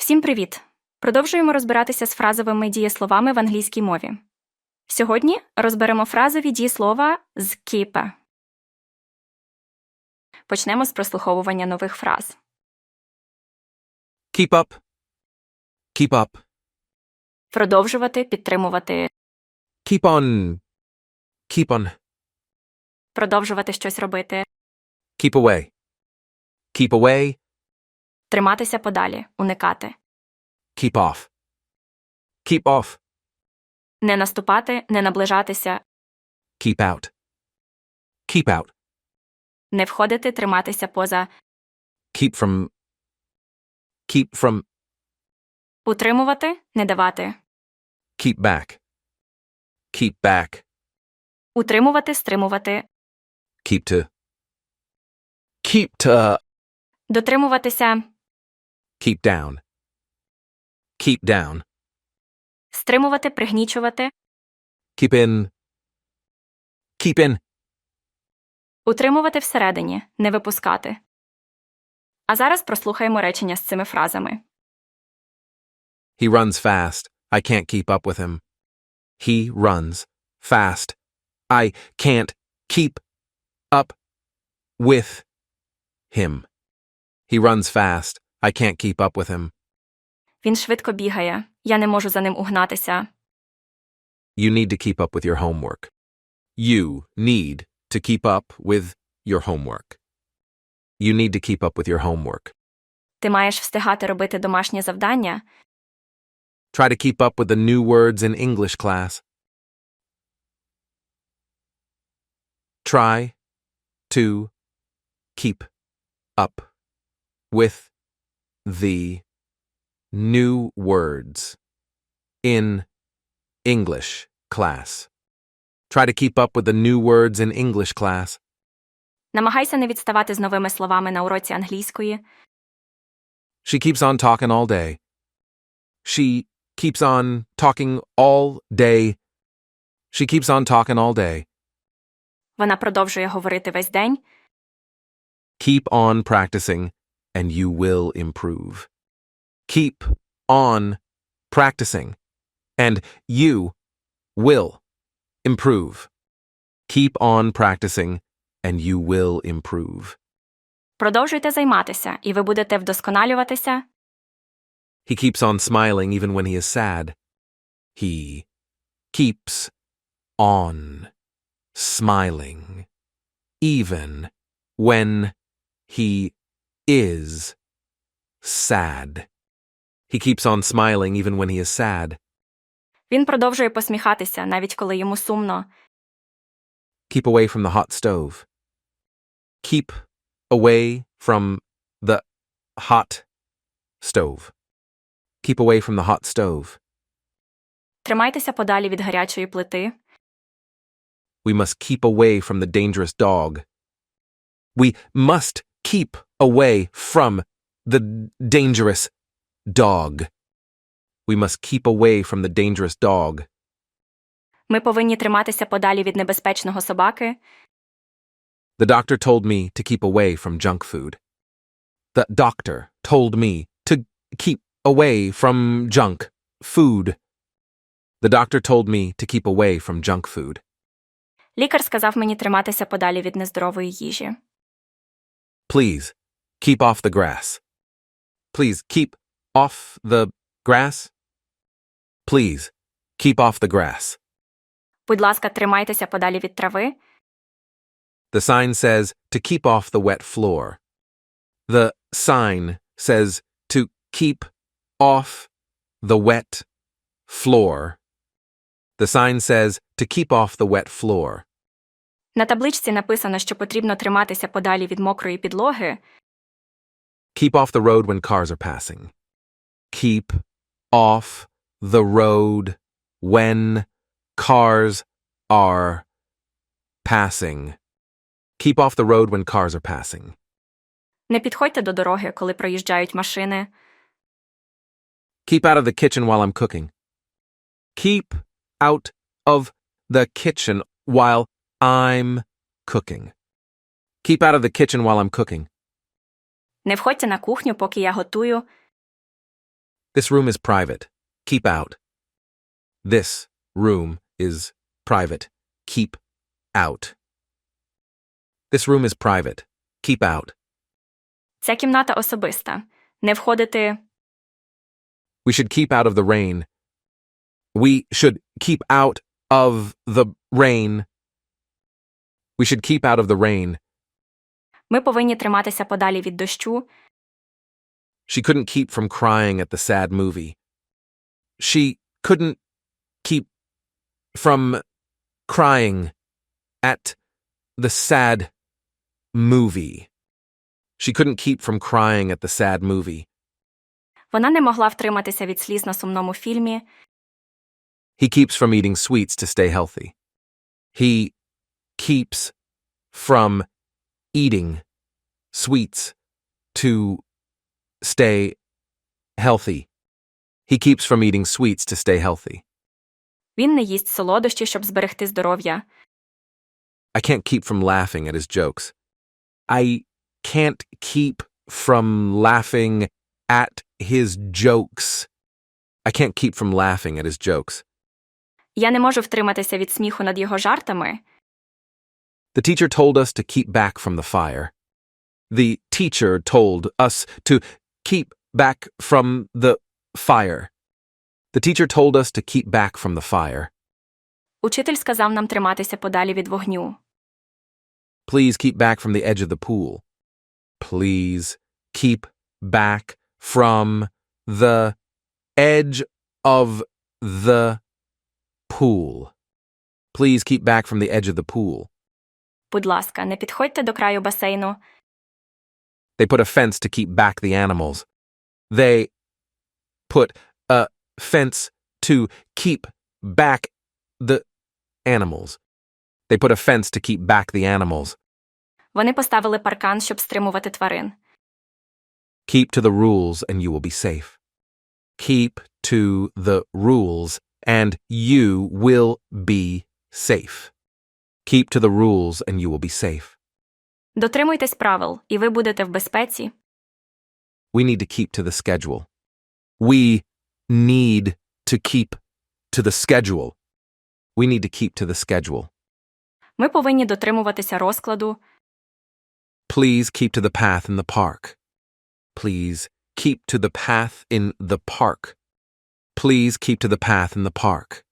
Всім привіт! Продовжуємо розбиратися з фразовими дієсловами в англійській мові. Сьогодні розберемо фразові дієслова з keep. Почнемо з прослуховування нових фраз. Keep up. Keep up. Продовжувати, підтримувати, Keep on. Keep on. продовжувати щось робити, Keep away. Keep away. Триматися подалі, уникати, Keep off. Keep off. не наступати, не наближатися, Keep out. Keep out. не входити, триматися поза, Keep from. Keep from. утримувати, не давати, Keep back. Keep back. утримувати, стримувати, Keep to. Keep to. дотримуватися, Keep down. Keep down. стримувати, пригнічувати, Keep in. Keep in. Утримувати всередині, не випускати. А зараз прослухаємо речення з цими фразами. He runs fast. I can't keep up with him. He runs fast. I can't keep up with him. He runs fast. I can't keep up with him. Він швидко бігає. Я не можу за ним угнатися. You need to keep up with your homework. You need to keep up with your homework. You need to keep up with your homework. Ти маєш встигати робити домашнє завдання. Try to keep up with the new words in English class. Try to keep up with the new words in English class. Try to keep up with the new words in English class. Намагайся не відставати з новими словами на уроці англійської. She keeps on talking all day. She keeps on talking all day. She keeps on talking all day. Вона продовжує говорити весь день. Keep on practicing, and you will improve. Keep on practicing, and you will improve. Keep on practicing, and you will improve. Продовжуйте займатися, і ви будете вдосконалюватися. He keeps on smiling even when he is sad. He keeps on smiling even when he is sad. He keeps on smiling even when he is sad. Він продовжує посміхатися, навіть коли йому сумно. Keep away from the hot stove. Keep away from the hot stove. Keep away from the hot stove. Тримайтеся подалі від гарячої плити. We must keep away from the dangerous dog. We must keep away from the dangerous dog. We must keep away from the dangerous dog. Ми повинні триматися подалі від небезпечного собаки. The doctor told me to keep away from junk food. The doctor told me to keep away from junk food. The doctor told me to keep away from junk food. Лікар сказав мені триматися подалі від нездорової їжі. Please, keep off the grass. Please, keep off the grass. Please, keep off the grass. Будь ласка, тримайтеся подалі від трави. The sign says to keep off the wet floor. The sign says to keep off the wet floor. The sign says to keep off the wet floor. На табличці написано, що потрібно триматися подалі від мокрої підлоги. Keep off the road when cars are passing. Keep off the road when cars are passing. Keep off the road when cars are passing. Не підходьте до дороги, коли проїжджають машини. Keep out of the kitchen while I'm cooking. Keep out of the kitchen while I'm cooking. Keep out of the kitchen while I'm cooking. Не входьте на кухню, поки я готую. This room is private. Keep out. This room is private. Keep out. This room is private. Keep out. Ця кімната особиста. Не входити. We should keep out of the rain. We should keep out of the rain. We should keep out of the rain. Ми повинні триматися подалі від дощу. She couldn't keep from crying at the sad movie. She couldn't keep from crying at the sad movie. She couldn't keep from crying at the sad movie. Вона не могла втриматися від сліз на сумному фільмі. He keeps from eating sweets to stay healthy. He keeps from eating sweets to stay healthy. He keeps from eating sweets to stay healthy. Він не їсть солодощі, щоб зберегти здоров'я. I can't keep from laughing at his jokes. I can't keep from laughing at his jokes. I can't keep from laughing at his jokes. Я не можу втриматися від сміху над його жартами. The teacher told us to keep back from the fire. The teacher told us to keep back from the fire. The teacher told us to keep back from the fire. Учитель сказав нам триматися подалі від вогню. Please keep back from the edge of the pool. Please keep back from the edge of the pool. Please keep back from the edge of the pool. Будь ласка, не підходьте до краю басейну. They put a fence to keep back the animals. They put a fence to keep back the animals. They put a fence to keep back the animals. Вони поставили паркан, щоб стримувати тварин. Keep to the rules and you will be safe. Keep to the rules and you will be safe. Keep to the rules and you will be safe. Дотримуйтесь правил, і ви будете в безпеці. We need to keep to the schedule. We need to keep to the schedule. We need to keep to the schedule. Ми повинні дотримуватися розкладу. Please keep to the path in the park. Please keep to the path in the park. Please keep to the path in the park.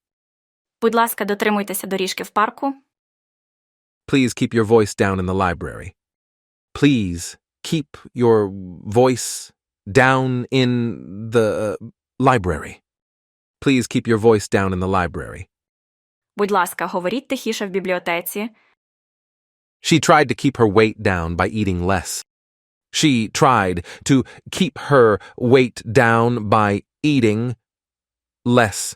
Будь ласка, дотримуйтеся доріжки в парку. Please keep your voice down in the library. Please keep your voice down in the uh, library. Please keep your voice down in the library. Будь ласка, говоріть тихіше в бібліотеці. She tried to keep her weight down by eating less. She tried to keep her weight down by eating less.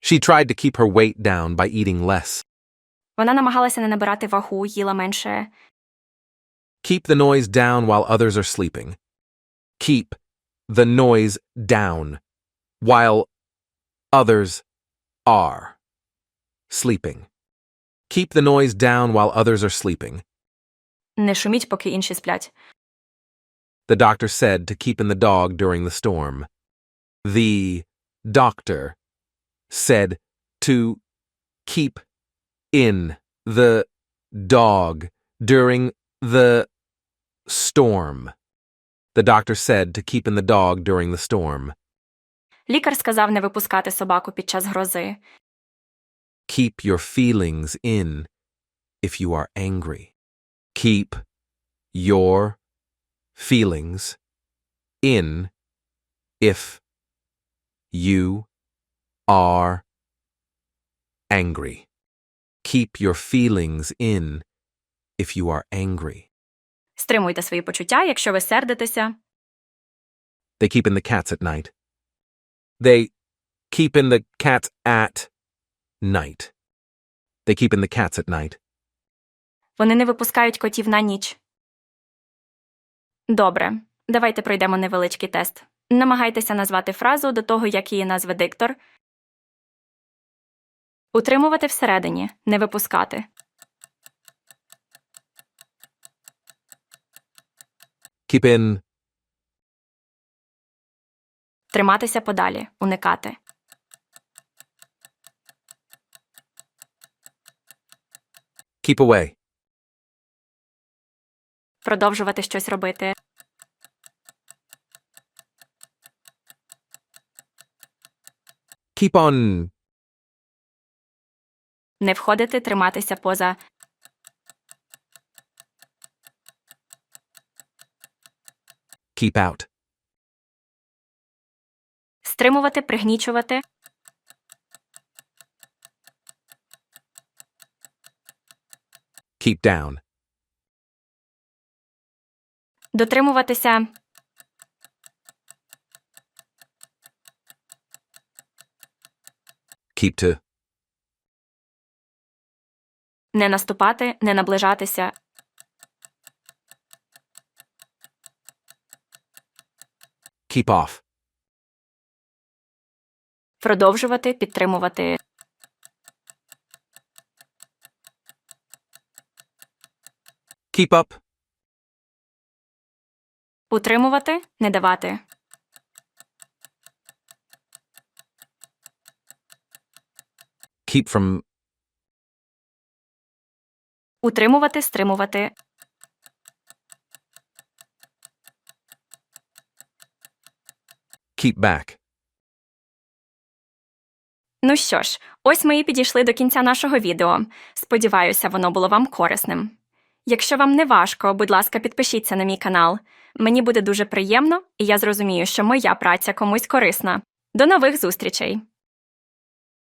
She tried to keep her weight down by eating less. Вона намагалася не набирати вагу, їла менше. Keep the noise down while others are sleeping. Keep the noise down while others are sleeping. Keep the noise down while others are sleeping. Не шуміть, поки інші сплять. The doctor said to keep in the dog during the storm. The doctor said to keep in the dog during the storm. The doctor said to keep in the dog during the storm. Лікар сказав не випускати собаку під час грози. Keep your feelings in if you are angry. Keep your feelings in if you are angry. Keep your feelings in if you are angry. Стримуйте свої почуття, якщо ви сердитеся. They keep in the cats at night. They keep in the cats at night. They keep in the cats at night. Вони не випускають котів на ніч. Добре. Давайте пройдемо невеличкий тест. Намагайтеся назвати фразу до того, як її назве диктор. Утримувати всередині, не випускати. Keep in. Триматися подалі, уникати. Keep away. Продовжувати щось робити. Keep on. Не входити, триматися поза. Keep out. Стримувати, пригнічувати. Keep down. Дотримуватися. Keep to. Не наступати, не наближатися. Keep off. Продовжувати, підтримувати. Keep up. Утримувати, не давати. Keep from. Утримувати, стримувати. Keep back. Ну що ж, ось ми і підійшли до кінця нашого відео. Сподіваюся, воно було вам корисним. Якщо вам не важко, будь ласка, підпишіться на мій канал. Мені буде дуже приємно, і я зрозумію, що моя праця комусь корисна. До нових зустрічей!